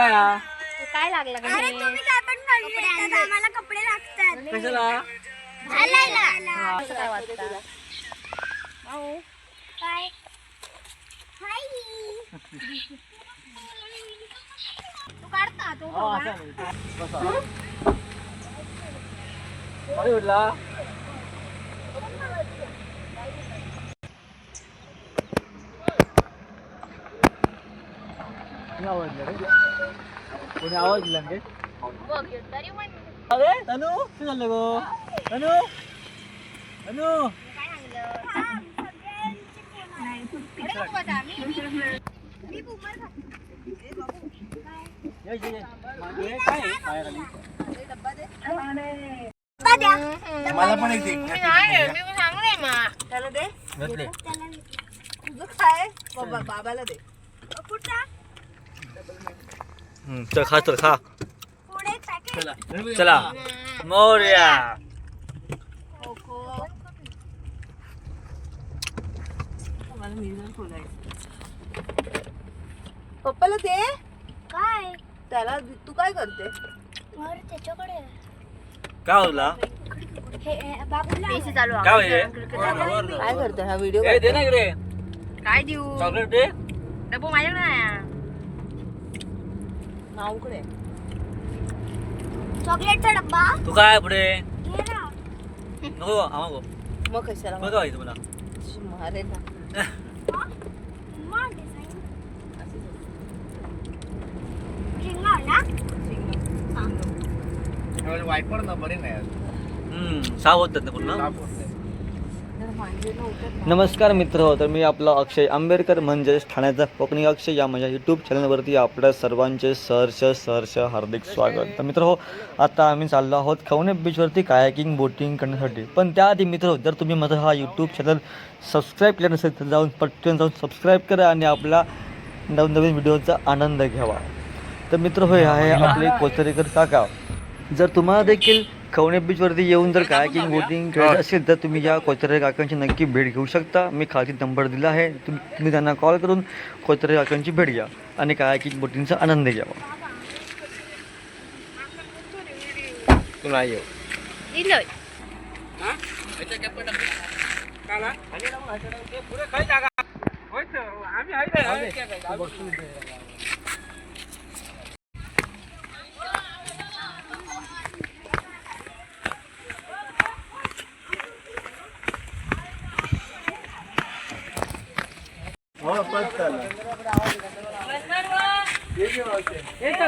काय हा? काय लागलं का अरे तुम्ही काय पण घालून येतात आम्हाला कपडे लागतात. कशाला? घालायला. असं काय वाटतं? काय हाय. तू काढता तू हो, असं नाही. बसा. कोणी आवाज दिला रे? कोणी आवाज दिला रे अरे तनू काय झालं गो तनू तनू ये, ये, ये. मागे काय आहे? पायाखाली. मला पण एक दे. घेतले. बाबाला दे कुठं हम्म, चल खा चल खा. पुढे पॅकेट चला. मोर्या. पप्पाला दे. काय? त्याला तू काय करते? त्याच्याकडे. काय होला हे हे बाबूला. पेशी चालू आहे. काय करते हा व्हिडिओ? ए दे ना इकडे. काय देऊ? चॉकलेट दे. डबू माझ्याकडे चॉकलेटचा डब्बा. तू काय पुढे? घे ना. नको आम्हा मग कशाला मग? काय तुला. मारे ना. हा? मा design. झिंगा ना वायपर ना बरे नाही. हम्म साफ होतात ना पूर्ण. साफ होत. नमस्कार मित्र हो तर मी आपला अक्षय आंबेडकर म्हणजेच ठाण्याचा कोकणी अक्षय या माझ्या यूट्यूब चॅनलवरती आपल्या सर्वांचे सहर्ष सहर्ष हार्दिक स्वागत. तर मित्र हो आता आम्ही चाललो आहोत खवणे बीचवरती कायाकिंग बोटिंग करण्यासाठी. पण त्याआधी मित्र हो जर तुम्ही माझा हा यूट्यूब चॅनल सबस्क्राईब केला नसेल तर जाऊन पटकन जाऊन सबस्क्राईब करा आणि आपला नवनवीन व्हिडिओचा आनंद घ्यावा. तर मित्र होय आहे आपले कोचरेकर काका. जर तुम्हाला देखील खवणे बीचवरती येऊन जर कायाकिंग बोटिंग करायचं असेल तर तुम्ही या कोचरे काकांची नक्की भेट घेऊ शकता. मी खाली नंबर दिला आहे. तुम्ही तुम्ही त्यांना कॉल करून कोचरे काकांची भेट घ्या आणि कायाकिंग बोटिंगचा आनंद घ्यावा.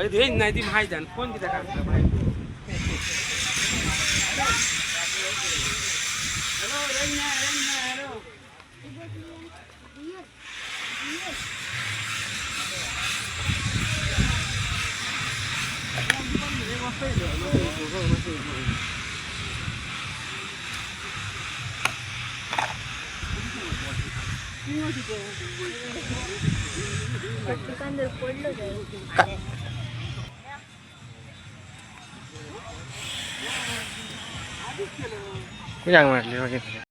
अरे दे नाही ती माहिती आहे फोन तिथे काय ยังมาเรียกว่า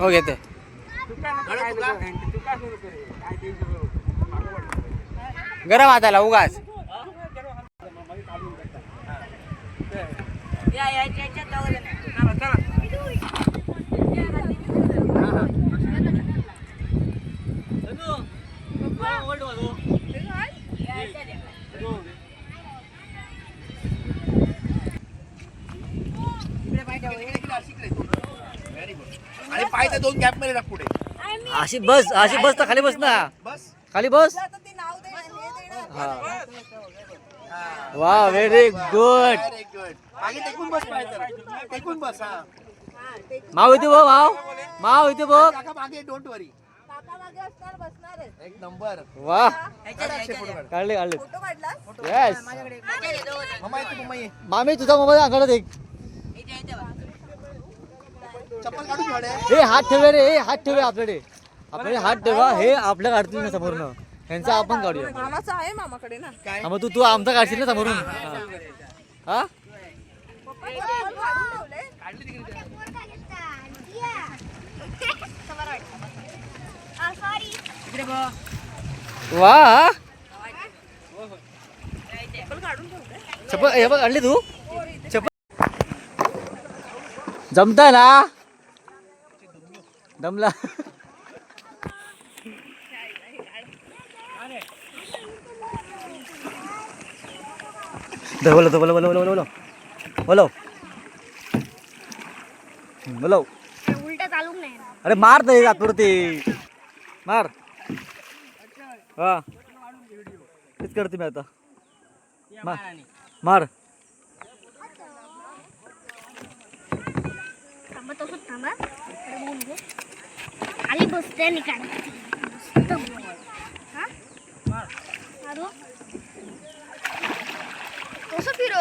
हो घेते. गरम हाताला उगाच या या याच्यात जाऊ दे ना. आणि पाय त्या दोन गॅपमध्ये टाक पुढे. अशी बस अशी बस तर खाली बस ना. बस. खाली बस. आता ते नाव दे हे दे ना. वा व्हेरी गुड मागे टेकून बस पाय जरा. टेकून बस हा. माव इथे बघ माव. माव इथे बघ. काका मागे डोंट वरी काका मागे असणार बसणार आहे. एक नंबर. वा. काढले काढले. फोटो काढला येस मम्मा येते मम्मा ये. मामी तुझा मोबाईल काढून ठेवडे हे हात ठेवे रे हे हात ठेवे आपल्याकडे. आपल्याकडे हात ठेवा हे आपल्या काढतील ना समोरनं. ह्यांचा आपण काढूया. मामाचा आहे मामाकडे ना. हा, मग तू तू आमचा काढशील ना समोरून. हा. हा वा चप्पल हे बघ आणली तू? चप्पल जमता ना? दमला बोलो तो बोलो बोलो बोलो बोलो बोलो बोलो उलट चालूक नाही. अरे मार दे आतवरती मार. हा. तेच करते मी आता. मार मार. तसंच थांबा. खाली बसते आणि काढ मस्त बोल. हा? मारू? कसं फिरो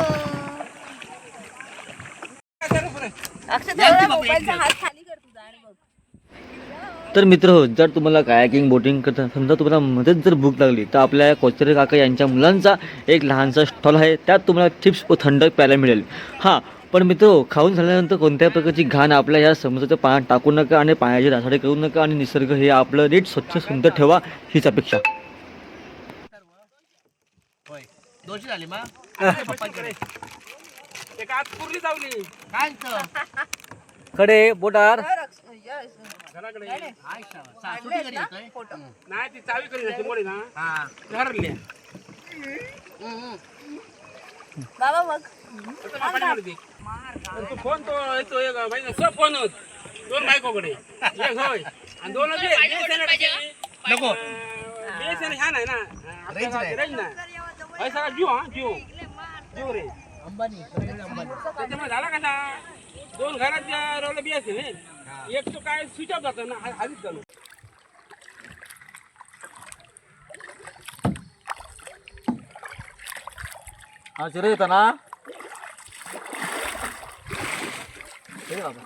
अक्षय थोडा मोबाईलचा हात खाली कर तुझा आणि बघ तर मित्र हो जर तुम्हाला कायाकिंग बोटिंग करता समजा तुम्हाला मध्येच जर भूक लागली तर आपल्या कोचरे काका यांच्या मुलांचा एक लहानसा स्टॉल आहे त्यात तुम्हाला चिप्स व थंड प्यायला मिळेल हां पण मित्र खाऊन झाल्यानंतर कोणत्याही प्रकारची घाण आपल्या या समुद्राच्या पाण्यात टाकू नका आणि पाण्याची रासाडी करू नका आणि निसर्ग हे आपलं नीट स्वच्छ सुंदर ठेवा हीच अपेक्षा. खडे बोटार. हा बाबा बघ. पाण्यामध्ये तू फोन तो येतो एक महिना सब फोन होत दोन बायकोकडे एक होय आणि दोन नको बीएसएन ह्या नाही ना रेंज नाही. रेंज नाही होय सगळा जिओ हा जिओ जिओ रे अंबानी अंबानी त्याच्यामुळे झाला कसा दोन घरात रोवलं बीएसएन एक तो काय स्विच ऑफ जातो ना हा- हातीत झालो हा चिरे येतो ना हे बाबा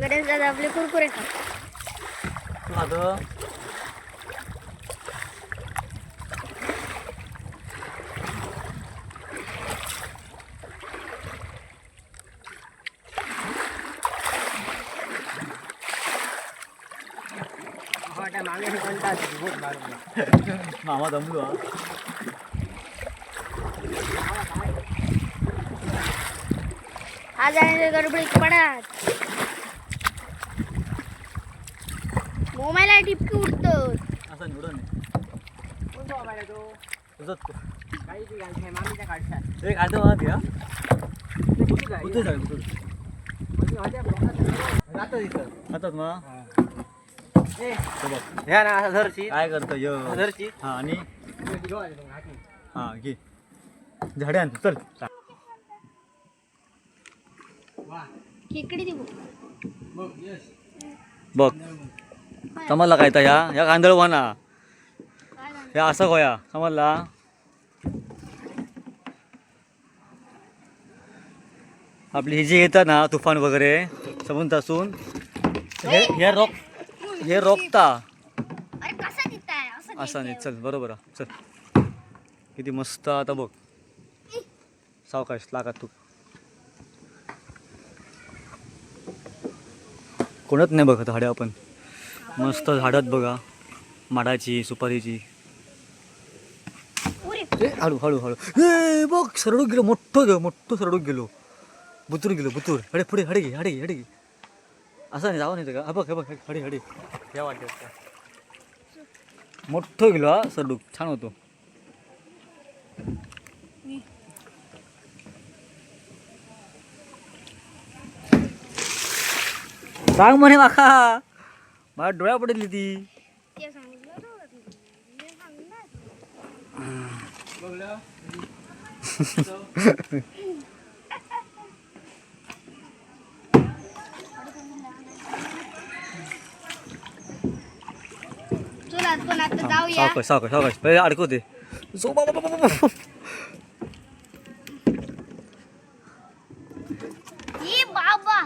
गणेश दादा आपले कुरकुरे खा तू खातो मामा दमलो आज आणि गडबडीत पडत मोबाईलला टिपकी उडतो असं निवडून तुझंच एक आठ माहिती हा बुतूर झाड बुतूर हातात मा ह्या ना? धरची काय करतो यो. धरची हा आणि? हा घे. झाडे आण चल. खेकडी देऊ. बघ. समजला काय तर ह्या? ह्या गांधळ वाना? ह्या असं गोया समजला? आपली ही जी येतात ना तुफान वगैरे समुद्र असून हे हे रोक हे रोखता असं नाही. चल बरोबर. चल. किती मस्त आता बघ. सावकाश लागात तू. कोणत नाही बघत झाडे आपण. मस्त झाडात बघा. माडाची सुपारीची. ए हळू हळू हळू. ए बघ सरडूक गेलो. मोठं गेलो मोठं सरडूक गेलो. बुतूर गेलो बुतूर. हडे पुढे हडे घे हडे घे हडे घे. असं नाही जावं नाही का? हा बघ हे बघ हडे हडे. या वाटत मोठं गेलो हा सरडूक छान होतो. सांग म्हणे माका. मला डोळ्या पडली ती. सावकाश सावकाश सावकाश. पहिले अडकवते. सो बाबा.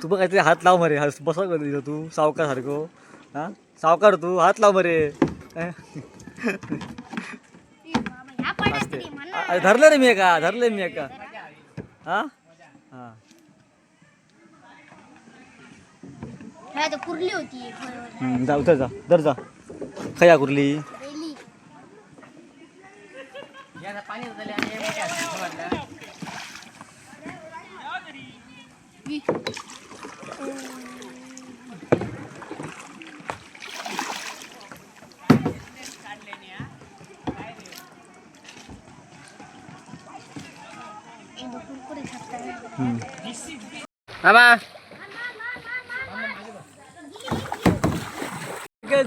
तू बघ काहीतरी हात लाव मरे. बसा कर तू सावकार सारखो हा? सावकार तू हात लाव मरे. अरे धरलं रे मी एका धरलं मी एका. हा? हा. कुर्ली होती जा उतर जा. दर जा. खया कुर्ली. रेली ए, बघ, कुरकुरे बाबा.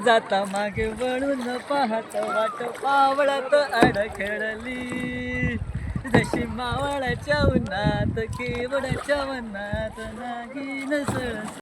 जाता मागे वळून पाहत वाट पावळात अडखळली. जशी मावळाच्या उन्हात केवळाच्या वनात नाही नसळ